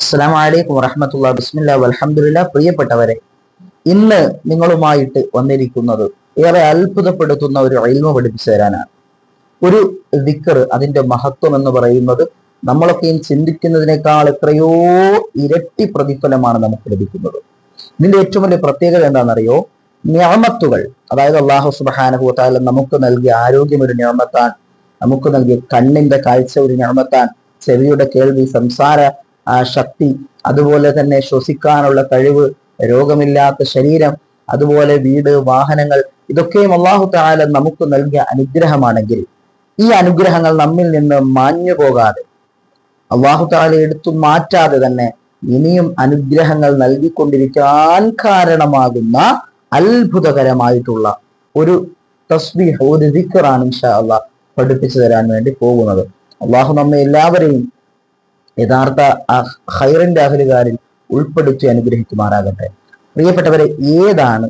അസ്സാം വലൈക്കും വറഹമത്തുള്ള ബിസ്മില്ല അലഹമുല്ല പ്രിയപ്പെട്ടവരെ ഇന്ന് നിങ്ങളുമായിട്ട് വന്നിരിക്കുന്നത് ഏറെ അത്ഭുതപ്പെടുത്തുന്ന ഒരു അയിൽമ പഠിപ്പിച്ചു തരാനാണ്. ഒരു ദിക്കർ അതിന്റെ മഹത്വം എന്ന് പറയുന്നത് നമ്മളൊക്കെയും ചിന്തിക്കുന്നതിനേക്കാൾ എത്രയോ ഇരട്ടി പ്രതിഫലമാണ് നമുക്ക് ലഭിക്കുന്നത്. ഇതിന്റെ ഏറ്റവും വലിയ പ്രത്യേകത എന്താണെന്നറിയോ? ഞാമത്തുകൾ അതായത് അള്ളാഹു സുബാനുഭൂത്താല നമുക്ക് നൽകിയ ആരോഗ്യം ഒരു ഞാമത്താൻ നമുക്ക് നൽകിയ കണ്ണിന്റെ കാഴ്ച ഒരു ഞാമത്താൻ. ചെവിയുടെ കേൾവി സംസാര ശക്തി അതുപോലെ തന്നെ ശ്വസിക്കാനുള്ള കഴിവ് രോഗമില്ലാത്ത ശരീരം അതുപോലെ വീട് വാഹനങ്ങൾ ഇതൊക്കെയും അള്ളാഹു താല നമുക്ക് നൽകിയ അനുഗ്രഹമാണെങ്കിൽ ഈ അനുഗ്രഹങ്ങൾ നമ്മിൽ നിന്ന് മാഞ്ഞു പോകാതെ അള്ളാഹു താല എടുത്തു മാറ്റാതെ തന്നെ ഇനിയും അനുഗ്രഹങ്ങൾ നൽകിക്കൊണ്ടിരിക്കാൻ കാരണമാകുന്ന അത്ഭുതകരമായിട്ടുള്ള ഒരു തസ്ബീഹ് ഒരു ദിക്കറാണ് ഇൻഷാ അള്ളാഹ് പഠിപ്പിച്ചു തരാൻ വേണ്ടി പോകുന്നത്. അള്ളാഹു നമ്മെ എല്ലാവരെയും യഥാർത്ഥ ഹൈറിന്റെ അഹലുകാരിൽ ഉൾപ്പെടുത്തി അനുഗ്രഹിക്കുമാറാകട്ടെ. പ്രിയപ്പെട്ടവരെ ഏതാണ്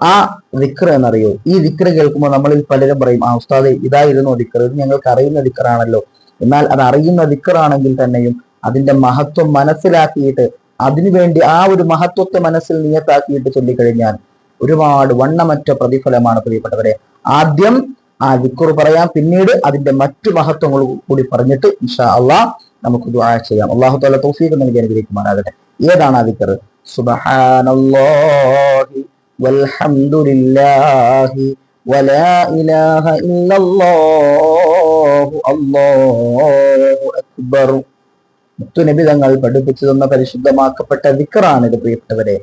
ആ ദിക്ർ എന്നറിയോ? ഈ ദിക്ർ കേൾക്കുമ്പോൾ നമ്മളിൽ പലരും പറയും ആ ഉസ്താദെ ഇതായിരുന്നു ദിക്ർ ഇത് ഞങ്ങൾക്ക് അറിയുന്ന ദിക്കറാണല്ലോ എന്നാൽ അത് അറിയുന്ന ദിക്കറാണെങ്കിൽ തന്നെയും അതിന്റെ മഹത്വം മനസ്സിലാക്കിയിട്ട് അതിനുവേണ്ടി ആ ഒരു മഹത്വത്തെ മനസ്സിൽ നിയത്താക്കിയിട്ട് ചൊല്ലിക്കഴിഞ്ഞാൽ ഒരുപാട് വണ്ണമറ്റ പ്രതിഫലമാണ് പ്രിയപ്പെട്ടവരെ. ആദ്യം ആ ദിക്കുർ പറയാം. പിന്നീട് അതിന്റെ മറ്റു മഹത്വങ്ങൾ കൂടി പറഞ്ഞിട്ട് ഇൻഷാ അള്ളാഹ് നമുക്ക് ദുആ ചെയ്യാം. അള്ളാഹു താല തൗഫീഖ് നൽകി അനുഗ്രഹിക്കുമാറാകട്ടെ. ഏതാണ് ആ ദിക്കർ സുബ്ഹാനല്ലാഹി വൽഹംദുലില്ലാഹി വലാ ഇലാഹ ഇല്ലല്ലാഹു അല്ലാഹു അക്ബർ. മുത്തുനബി തങ്ങൾ പഠിപ്പിച്ചു തന്ന പരിശുദ്ധമാക്കപ്പെട്ട ദിക്കറാണ് ഇത് പ്രിയപ്പെട്ടവരെ.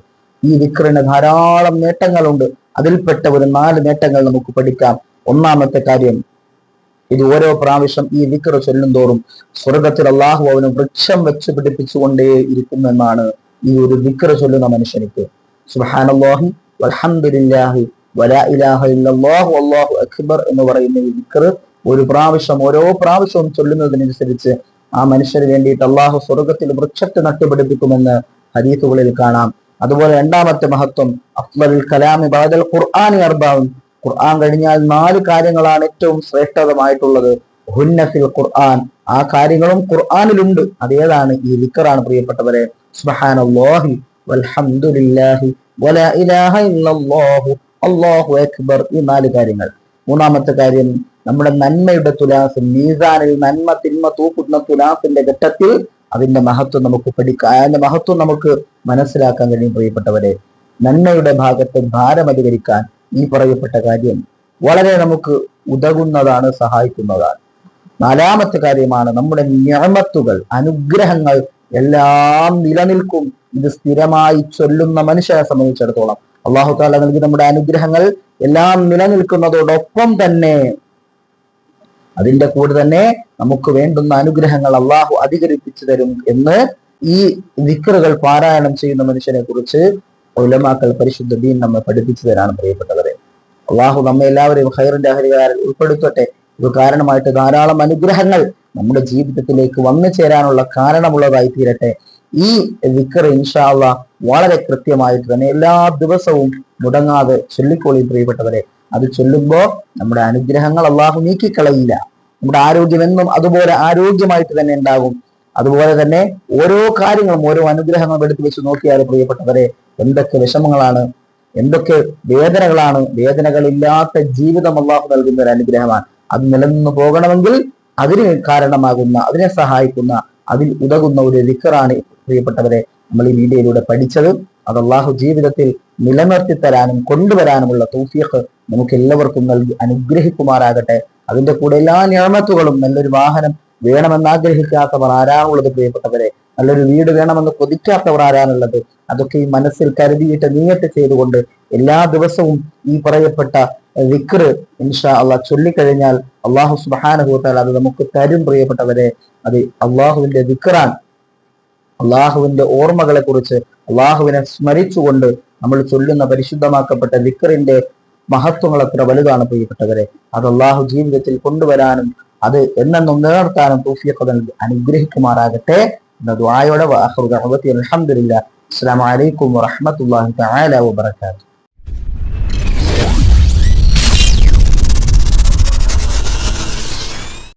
ഈ ദിക്കറിന് ധാരാളം നേട്ടങ്ങളുണ്ട്. അതിൽപ്പെട്ട ഒരു നാല് നേട്ടങ്ങൾ നമുക്ക് പഠിക്കാം. ഒന്നാമത്തെ കാര്യം ഇത് ഓരോ പ്രാവശ്യം ഈ വിക്ര ചൊല്ലും തോറും സ്വർഗത്തിൽ അള്ളാഹു അവന് വൃക്ഷം വെച്ച് പിടിപ്പിച്ചുകൊണ്ടേ ഇരിക്കുമെന്നാണ് ഈ ഒരു വിക്ര ചൊല്ലുന്ന മനുഷ്യനിക്ക്. വൽഹംദുലില്ലാഹി വലാ ഇലാഹ ഇല്ലല്ലാഹു അല്ലാഹു അക്ബർ എന്ന് പറയുന്ന ഈ വിക്ർ ഒരു പ്രാവശ്യം ഓരോ പ്രാവശ്യവും ചൊല്ലുന്നതിനനുസരിച്ച് ആ മനുഷ്യന് വേണ്ടിയിട്ട് അള്ളാഹു സ്വർഗത്തിൽ വൃക്ഷത്തെ നട്ടുപിടിപ്പിക്കുമെന്ന് ഹദീസുകളിൽ കാണാം. അതുപോലെ രണ്ടാമത്തെ മഹത്വം അഫ്ലൽ കലാമി ബാദൽ ഖുർആാനി അർബാവും ഖുർആൻ കഴിഞ്ഞാൽ നാല് കാര്യങ്ങളാണ് ഏറ്റവും ശ്രേഷ്ഠതമായിട്ടുള്ളത്. ഹുന്നഫിൽ ഖുർആൻ. ആ കാര്യങ്ങളും ഖുർആാനിലുണ്ട്. അതേതാണ് ഈ വിക്കറാണ് പ്രിയപ്പെട്ടവരെ. സുബ്ഹാനല്ലാഹി വൽഹംദുലില്ലാഹി വലാ ഇലാഹ അല്ലാഹു അക്ബർ. ഈ നാല് കാര്യങ്ങൾ. മൂന്നാമത്തെ കാര്യം നമ്മുടെ നന്മയുടെ തുലാസ് മീസാനിൽ നന്മ തിന്മ തൂക്കുന്ന തുലാസിന്റെ ഘട്ടത്തിൽ അതിന്റെ മഹത്വം നമുക്ക് പഠിക്കാം അതിന്റെ മഹത്വം നമുക്ക് മനസ്സിലാക്കാൻ കഴിയും പ്രിയപ്പെട്ടവരെ. നന്മയുടെ ഭാഗത്ത് ഭാരമധികരിക്കാൻ ഈ പറയപ്പെട്ട കാര്യം വളരെ നമുക്ക് ഉതകുന്നതാണ് സഹായിക്കുന്നതാണ്. നാലാമത്തെ കാര്യമാണ് നമ്മുടെ ഞാമത്തുകൾ അനുഗ്രഹങ്ങൾ എല്ലാം നിലനിൽക്കും. ഇത് സ്ഥിരമായി ചൊല്ലുന്ന മനുഷ്യനെ സംബന്ധിച്ചിടത്തോളം. അള്ളാഹു താല നൽകി നമ്മുടെ അനുഗ്രഹങ്ങൾ എല്ലാം നിലനിൽക്കുന്നതോടൊപ്പം തന്നെ അതിന്റെ കൂടെ തന്നെ നമുക്ക് വേണ്ടുന്ന അനുഗ്രഹങ്ങൾ അള്ളാഹു അധികരിപ്പിച്ചു തരും എന്ന് ഈ വിക്രുകൾ പാരായണം ചെയ്യുന്ന മനുഷ്യനെ കുറിച്ച് ഉലമാക്കൾ പരിശുദ്ധ ദീൻ നമ്മെ പഠിപ്പിച്ചു തരാണ് പ്രിയപ്പെട്ടവരെ. അള്ളാഹു നമ്മെ എല്ലാവരെയും ഹൈറിന്റെ അഹരികാരിൽ ഉൾപ്പെടുത്തട്ടെ. ഇത് കാരണമായിട്ട് ധാരാളം അനുഗ്രഹങ്ങൾ നമ്മുടെ ജീവിതത്തിലേക്ക് വന്നു ചേരാനുള്ള കാരണമുള്ളതായി തീരട്ടെ. ഈ വിക്കർ ഇൻഷാള്ള വളരെ കൃത്യമായിട്ട് തന്നെ എല്ലാ ദിവസവും മുടങ്ങാതെ ചൊല്ലിക്കോളി പ്രിയപ്പെട്ടവരെ. അത് ചൊല്ലുമ്പോൾ നമ്മുടെ അനുഗ്രഹങ്ങൾ അള്ളാഹു നീക്കിക്കളയില്ല. നമ്മുടെ ആരോഗ്യം എന്നും അതുപോലെ ആരോഗ്യമായിട്ട് തന്നെ ഉണ്ടാകും. അതുപോലെ തന്നെ ഓരോ കാര്യങ്ങളും ഓരോ അനുഗ്രഹങ്ങളും എടുത്തു വെച്ച് നോക്കിയാൽ പ്രിയപ്പെട്ടവരെ എന്തൊക്കെ വിഷമങ്ങളാണ് എന്തൊക്കെ വേദനകളാണ് വേദനകളില്ലാത്ത ജീവിതം അള്ളാഹു നൽകുന്ന ഒരു അനുഗ്രഹമാണ്. അത് നിലനിന്ന് പോകണമെങ്കിൽ അതിന് കാരണമാകുന്ന അതിനെ സഹായിക്കുന്ന അതിൽ ഉതകുന്ന ഒരു ലിക്കറാണ് പ്രിയപ്പെട്ടവരെ നമ്മൾ ഈ വീഡിയോയിലൂടെ പഠിച്ചത്. അത് അള്ളാഹു ജീവിതത്തിൽ നിലനിർത്തി തരാനും കൊണ്ടുവരാനുമുള്ള തൗഫീഖ് നമുക്ക് എല്ലാവർക്കും നൽകി അനുഗ്രഹിക്കുമാറാകട്ടെ. അതിന്റെ കൂടെ എല്ലാ ഞാമത്തുകളും നല്ലൊരു വാഹനം വേണമെന്ന് ആഗ്രഹിക്കാത്തവർ ആരാണുള്ളത് പ്രിയപ്പെട്ടവരെ? നല്ലൊരു വീട് വേണമെന്ന് കൊതിക്കാത്തവർ ആരാണുള്ളത്? അതൊക്കെ ഈ മനസ്സിൽ കരുതിയിട്ട് നീയട്ട് ചെയ്തുകൊണ്ട് എല്ലാ ദിവസവും ഈ പറയപ്പെട്ട വിക്ർ ഇൻഷാ അള്ളാഹ് ചൊല്ലിക്കഴിഞ്ഞാൽ അള്ളാഹു സുബാനുഭവത്താൽ അത് നമുക്ക് തരും പ്രിയപ്പെട്ടവരെ. അത് അള്ളാഹുവിന്റെ വിക്റാൻ അള്ളാഹുവിന്റെ ഓർമ്മകളെ കുറിച്ച് അള്ളാഹുവിനെ സ്മരിച്ചുകൊണ്ട് നമ്മൾ ചൊല്ലുന്ന പരിശുദ്ധമാക്കപ്പെട്ട വിക്റിന്റെ മഹത്വങ്ങൾ അത്ര വലുതാണ് പ്രിയപ്പെട്ടവരെ. അത് അള്ളാഹു ജീവിതത്തിൽ കൊണ്ടുവരാനും അത് എന്നെന്നും നിലനിർത്താനും തൗഫീഖ് നൽകി അനുഗ്രഹിക്കുമാറാകട്ടെ എന്ന ദ്വായോടെ അലഹമുല്ല അസ്സാം വലൈക്കും വാഹമത്തല്ലാഹി തആല വബറകാതുഹു.